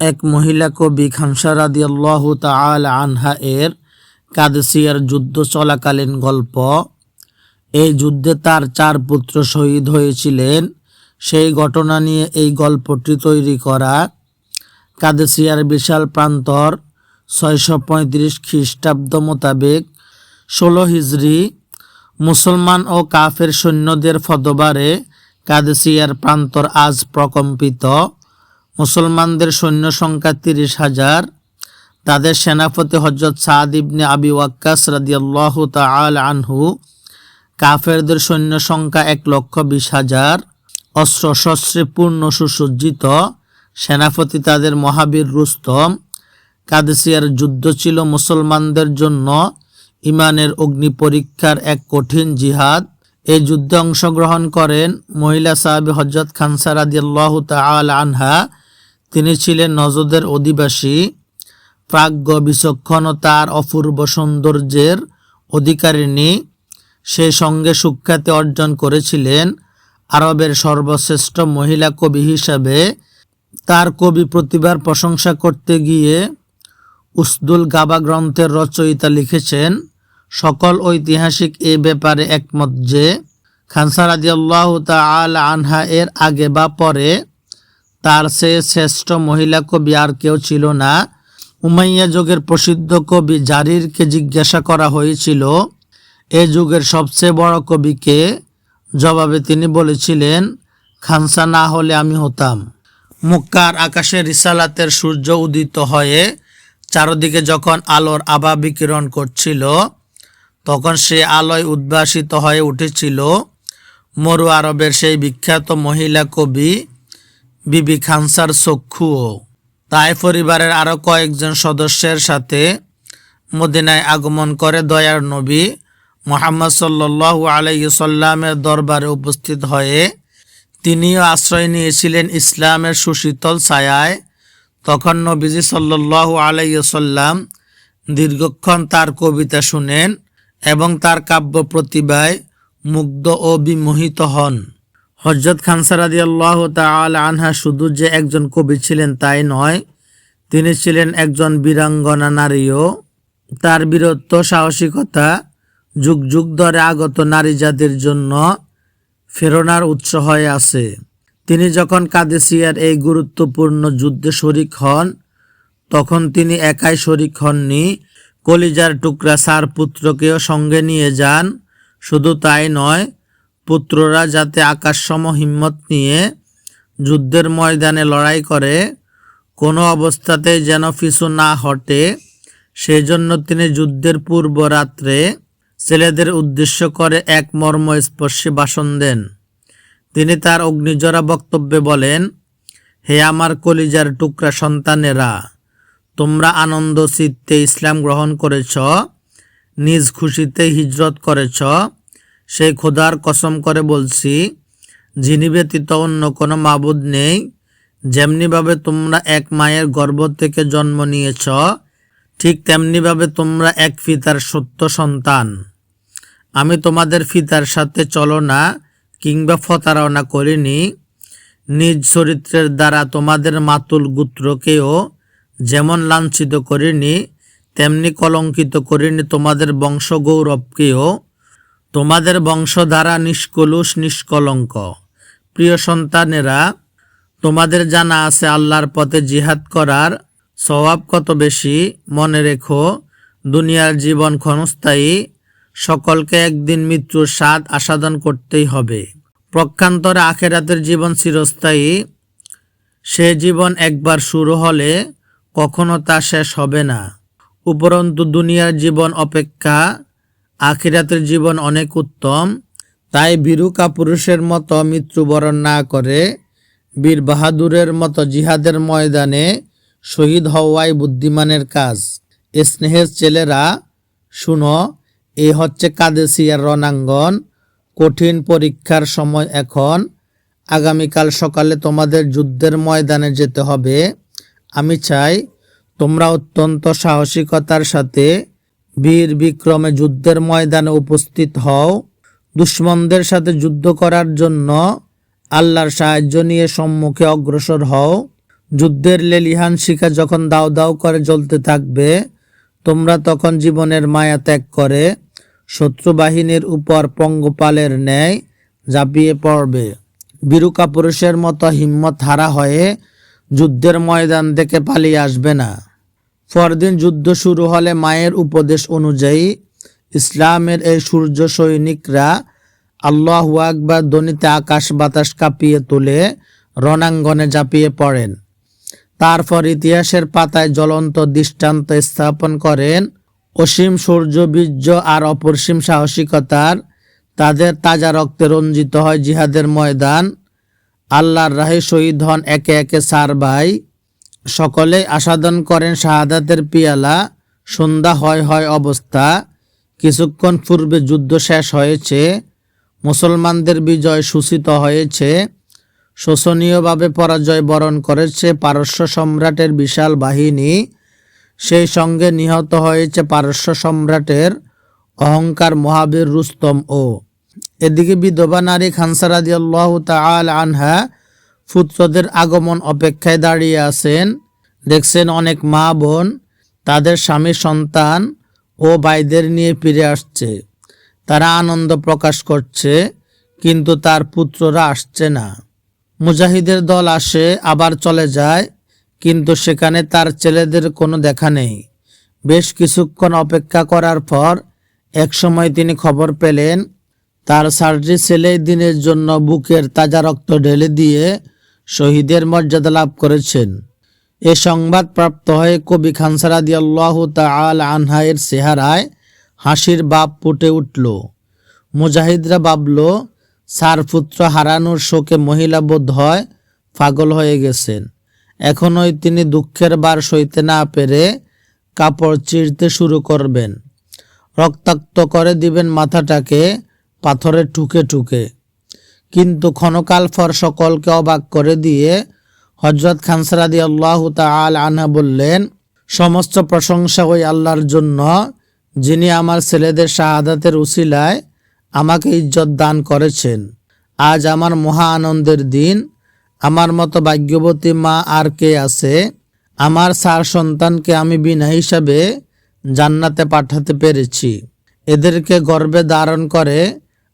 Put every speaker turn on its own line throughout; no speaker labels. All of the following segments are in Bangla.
এক মহিলা কবি খানসা রাদিয়াল্লাহু তাআলা আনহা এর কাদেসিয়ার যুদ্ধ চলাকালীন গল্প। এই যুদ্ধে তার চার পুত্র শহীদ হয়েছিলেন। সেই ঘটনা নিয়ে এই গল্পটি তৈরি করা কাদেসিয়ার বিশাল প্রান্তর ছয়শো পঁয়ত্রিশ খ্রিস্টাব্দ মোতাবেক ষোলো হিজড়ি মুসলমান ও কাফের সৈন্যদের ফদবারে কাদেসিয়ার প্রান্তর আজ প্রকম্পিত। মুসলমানদের সৈন্য সংখ্যা তিরিশ হাজার। তাদের সেনাপতি হজরত সাদ ইবনে আবি ওয়াক্কাস রাদিয়াল্লাহ তাআল আনহু। কাফেরদের সৈন্য সংখ্যা এক লক্ষ বিশ হাজার। অস্ত্র শস্ত্রে পূর্ণ সুসজ্জিত। সেনাপতি তাদের মহাবীর রুস্তম। কাদেসিয়ার যুদ্ধ ছিল মুসলমানদের জন্য। ইমানের অগ্নি পরীক্ষার এক কঠিন জিহাদ। এই যুদ্ধে অংশগ্রহণ করেন মহিলা সাহাবি হজরত খানসা রাদিয়াল্লাহু তাআলা আনহা। তিনি ছিলেন নজদের অধিবাসী। প্রাজ্ঞ বিচক্ষণতার অপূর্ব সৌন্দর্যের অধিকারিণী। সে সঙ্গে সুখ্যাতি অর্জন করেছিলেন আরবের সর্বশ্রেষ্ঠ মহিলা কবি হিসাবে। তার কবি প্রতিভার প্রশংসা করতে গিয়ে উসদুল গাবা গ্রন্থের রচয়িতা লিখেছেন, সকল ঐতিহাসিক এ ব্যাপারে একমত যে খানসা রাদিয়াল্লাহ তাআল আনহা এর আগে বা পরে তার সে শ্রেষ্ঠ মহিলা কবি আর কেউ ছিল না। উমাইয়া যুগের প্রসিদ্ধ কবি জারিরকে জিজ্ঞাসা করা হয়েছিল, এ যুগের সবচেয়ে বড় কবিকে? জবাবে তিনি বলেছিলেন, খানসা না হলে আমি হতাম। মক্কার আকাশে রিসালাতের সূর্য উদিত হয়ে চারদিকে যখন আলোর আভা বিকিরণ করছিল, তখন সে আলোয় উদ্ভাসিত হয়ে উঠেছিল। মরু আরবের সেই বিখ্যাত মহিলা কবি বিবি খানসার চক্ষুও। তাই পরিবারের আরও কয়েকজন সদস্যের সাথে মদিনায় আগমন করে দয়ার নবী মোহাম্মদ সাল্লু আলাইসাল্লামের দরবারে উপস্থিত হয়ে তিনিও আশ্রয় নিয়েছিলেন ইসলামের সুশীতল ছায়ায়। তখন নবীজি সাল্লু আলাইসাল্লাম দীর্ঘক্ষণ তার কবিতা শুনেন এবং তার কাব্য প্রতিভায় মুগ্ধ ও বিমোহিত হন। হজরত খানসারাদি আল্লাহ তাল আনহা শুধু যে একজন কবি ছিলেন তাই নয়, তিনি ছিলেন একজন বীরাঙ্গনা নারীও। তার বীরত্ব, সাহসিকতা, যুগ যুগ ধরে আগত নারী জাতির জন্য ফেরনার উৎস হয়ে আছে। তিনি যখন কাদেসিয়ার এই গুরুত্বপূর্ণ যুদ্ধে শরিক হন, তখন তিনি একাই শরিক হননি। কলিজার টুকরা সার পুত্রকেও সঙ্গে নিয়ে যান। শুধু তাই নয় পুত্ররা যাতে আকাশসম হিম্মত নিয়ে যুদ্ধের ময়দানে লড়াই করে, কোনো অবস্থাতেই যেন পিছু না হটে সেই জন্য তিনি যুদ্ধের পূর্ব রাত্রে ছেলেদের উদ্দেশ্য করে এক মর্মস্পর্শী ভাষণ দেন। তিনি তার অগ্নিজরা বক্তব্যে বলেন, হে আমার কলিজার টুকরা সন্তানেরা, তোমরা আনন্দ, চিত্তে ইসলাম গ্রহণ করেছ, নিজ খুশিতে হিজরত করেছ সেই খোদার কসম করে বলছি, যিনি ব্যতীত অন্য কোনো মাবুদ নেই। যেমনিভাবে তোমরা এক মায়ের গর্ভ থেকে জন্ম নিয়েছ, ঠিক তেমনিভাবে তোমরা এক পিতার সত্য সন্তান। আমি তোমাদের পিতার সাথে চলো না কিংবা ফতারণা করিনি। নিজ চরিত্রের দ্বারা তোমাদের মাতুল গুত্রকেও যেমন লাঞ্ছিত করিনি, তেমনি কলঙ্কিত করিনি তোমাদের বংশ গৌরবকেও তোমাদের বংশধারা নিষ্কলুষ, নিষ্কলঙ্ক। প্রিয় সন্তানেরা, তোমাদের জানা আছে আল্লাহর পথে জিহাদ করার স্বভাব কত বেশি? মনে রেখো, দুনিয়ার জীবন ক্ষণস্থায়ী, সকলকে একদিন মৃত্যুর স্বাদ আস্বাদন করতেই হবে। প্রক্ষান্তরে আখেরাতের জীবন চিরস্থায়ী। সে জীবন একবার শুরু হলে কখনো তা শেষ হবে না। উপরন্তু দুনিয়ার জীবন অপেক্ষা আখিরাতের জীবন অনেক উত্তম, তাই বীরুকা পুরুষের মতো মৃত্যুবরণ না করে বীর বাহাদুরের মতো জিহাদের ময়দানে শহীদ হওয়াই বুদ্ধিমানের কাজ। স্নেহের ছেলেরা, শুনো, এ হচ্ছে কাদেসিয়ার রণাঙ্গন। কঠিন পরীক্ষার সময় এখন। আগামীকাল সকালে তোমাদের যুদ্ধের ময়দানে যেতে হবে। আমি চাই তোমরা অত্যন্ত সাহসিকতার সাথে বীর বিক্রমে যুদ্ধের ময়দানে উপস্থিত হও। দুশ্মনদের সাথে যুদ্ধ করার জন্য আল্লাহর সাহায্য নিয়ে সম্মুখে অগ্রসর হও। যুদ্ধের লেলিহান শিখা যখন দাও দাও করে জ্বলতে থাকবে, তোমরা তখন জীবনের মায়া ত্যাগ করে শত্রু বাহিনীর উপর পঙ্গপালের ন্যায় ঝাঁপিয়ে পড়বে। বীরুকা পুরুষের মতো হিম্মত হারা হয়ে যুদ্ধের ময়দান থেকে পালিয়ে আসবে না। পরদিন যুদ্ধ শুরু হলে মায়ের উপদেশ অনুযায়ী ইসলামের এই সূর্য সৈনিকরা আল্লাহ আকবার দনিতে আকাশ বাতাস কাঁপিয়ে তুলে রণাঙ্গনে ঝাঁপিয়ে পড়েন। তারপর ইতিহাসের পাতায় জ্বলন্ত দৃষ্টান্ত স্থাপন করেন। অসীম সূর্যবীর্য আর অপরিসীম সাহসিকতার তাদের তাজা রক্তে রঞ্জিত হয় জিহাদের ময়দান। আল্লাহর রাহে শহীদ হন একে একে সার ভাই সকলে আসাদন করেন শাহাদাতের পিয়ালা, সন্ধ্যা হয় হয় অবস্থা। কিছুক্ষণ পূর্বে যুদ্ধ শেষ হয়েছে, মুসলমানদের বিজয় সূচিত হয়েছে। শোষণীয়ভাবে পরাজয় বরণ করেছে পারস্য সম্রাটের বিশাল বাহিনী। সেই সঙ্গে নিহত হয়েছে পারস্য সম্রাটের অহংকার মহাবীর রুস্তম ও। এদিকে বিধবা নারী খানসারাদি আল্লাহ তাল আনহা পুত্রদের আগমন অপেক্ষায় দাঁড়িয়ে আছেন। দেখছেন অনেক মা বোন, তাদের স্বামী সন্তান ও ভাইদের নিয়ে ফিরে আসছে। তারা আনন্দ প্রকাশ করছে, কিন্তু তার পুত্ররা আসছে না। মুজাহিদের দল আসে, আবার চলে যায়, কিন্তু সেখানে তার ছেলেদের কোনো দেখা নেই। বেশ কিছুক্ষণ অপেক্ষা করার পর একসময় তিনি খবর পেলেন, তার সার্জি ছেলে দিনের জন্য বুকের তাজা রক্ত ঢেলে দিয়ে শহীদের মর্যাদা লাভ করেছেন। এ সংবাদ প্রাপ্ত হয়ে কবি খানসারাদি আল্লাহ তাল আনহায়ের চেহারায় হাসির বাপ ফুটে উঠল। মুজাহিদরা ভাবল সার পুত্র হারানোর শোকে মহিলা বোধ হয় পাগল হয়ে গেছেন। এখনই তিনি দুঃখের বার সইতে না পেরে কাপড় চিরতে শুরু করবেন। রক্তাক্ত করে দিবেন মাথাটাকে পাথরে ঠুকে ঠুকে। কিন্তু ক্ষণকাল পর সকলকে অবাক করে দিয়ে হজরত খানসারাদি আল্লাহ তাল আনহা বললেন, সমস্ত প্রশংসা ওই আল্লাহর জন্য, যিনি আমার ছেলেদের শাহাদাতের উসিলায় আমাকে ইজ্জত দান করেছেন। আজ আমার মহা আনন্দের দিন, আমার মতো ভাগ্যবতী মা আর কে আছে? আমার সার সন্তানকে আমি বিনা হিসাবে জান্নাতে পাঠাতে পেরেছি। এদেরকে গর্বে ধারণ করে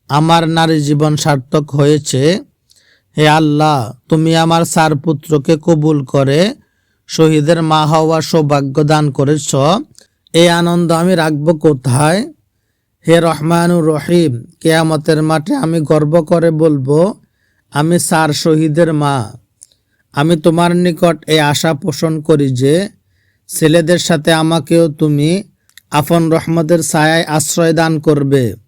আমার নারী জীবন সার্থক হয়েছে। হে আল্লাহ, তুমি আমার সার পুত্রকে কবুল করে, শহীদের মা হওয়ার সৌভাগ্য দান করেছ। এই আনন্দ আমি রাখব কোথায়? হে রহমানুর রহিম, কেয়ামতের মাঠে আমি গর্ব করে বলব, আমি সার শহীদের মা। আমি তোমার নিকট এই আশা পোষণ করি যে, ছেলেদের সাথে আমাকেও তুমি আফন রহমতের ছায়ায় আশ্রয় দান করবে।